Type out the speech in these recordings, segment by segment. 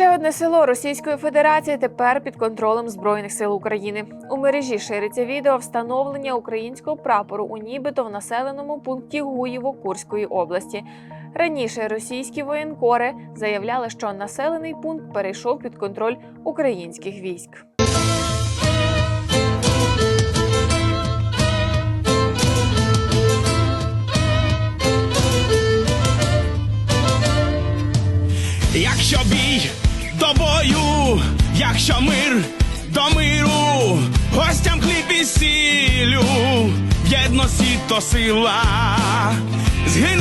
Ще одне село Російської Федерації тепер під контролем збройних сил України. У мережі шириться відео встановлення українського прапору у нібито в населеному пункті Гуєво Курської області. Раніше російські воєнкори заявляли, що населений пункт перейшов під контроль українських військ. Бій до бою, якщо мир до миру, гостям хліб і сілю, єдності то сила, згинуть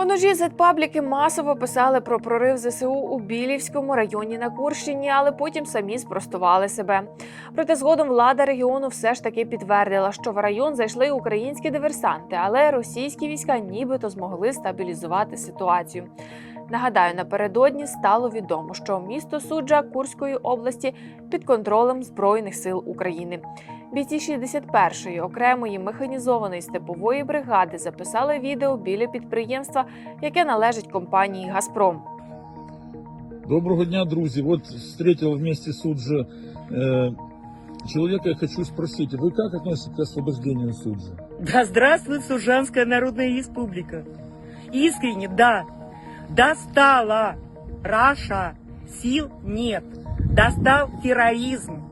У ножі зетпабліки масово писали про прорив ЗСУ у Білівському районі на Курщині, але потім самі спростували себе. Проте згодом влада регіону все ж таки підтвердила, що в район зайшли українські диверсанти, але російські війська нібито змогли стабілізувати ситуацію. Нагадаю, напередодні стало відомо, що місто суджа Курської області під контролем Збройних сил України. Бійці 61-ї окремої механізованої степової бригади записали відео біля підприємства, яке належить компанії Газпром. Доброго дня, друзі. Вот встретил вместе Суджи э, человека. Я хочу спросить, вы как относитесь к освобождению Суджи? Да здравствует Сужанская Народная Республика. Искренне, да. Достала Раша. Сил нет. Достал терроризм.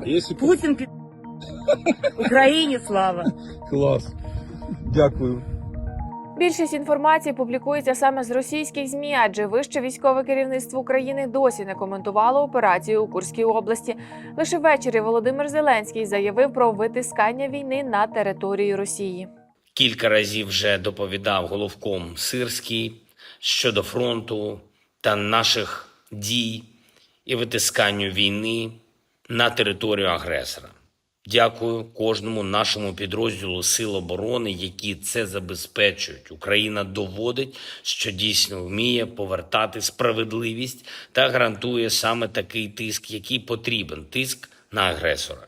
А если Путин Украине слава. класс? Дякую. Більшість інформації публікується саме з російських змі, адже вище військове керівництво України досі не коментувало операцію у Курській області. Лише ввечері Володимир Зеленський заявив про витискання війни на території Росії. Кілька разів вже доповідав головком Сирський щодо фронту та наших дій і витисканню війни на територію агресора. Дякую кожному нашому підрозділу Сил оборони, які це забезпечують. Україна доводить, що дійсно вміє повертати справедливість та гарантує саме такий тиск, який потрібен тиск на агресора.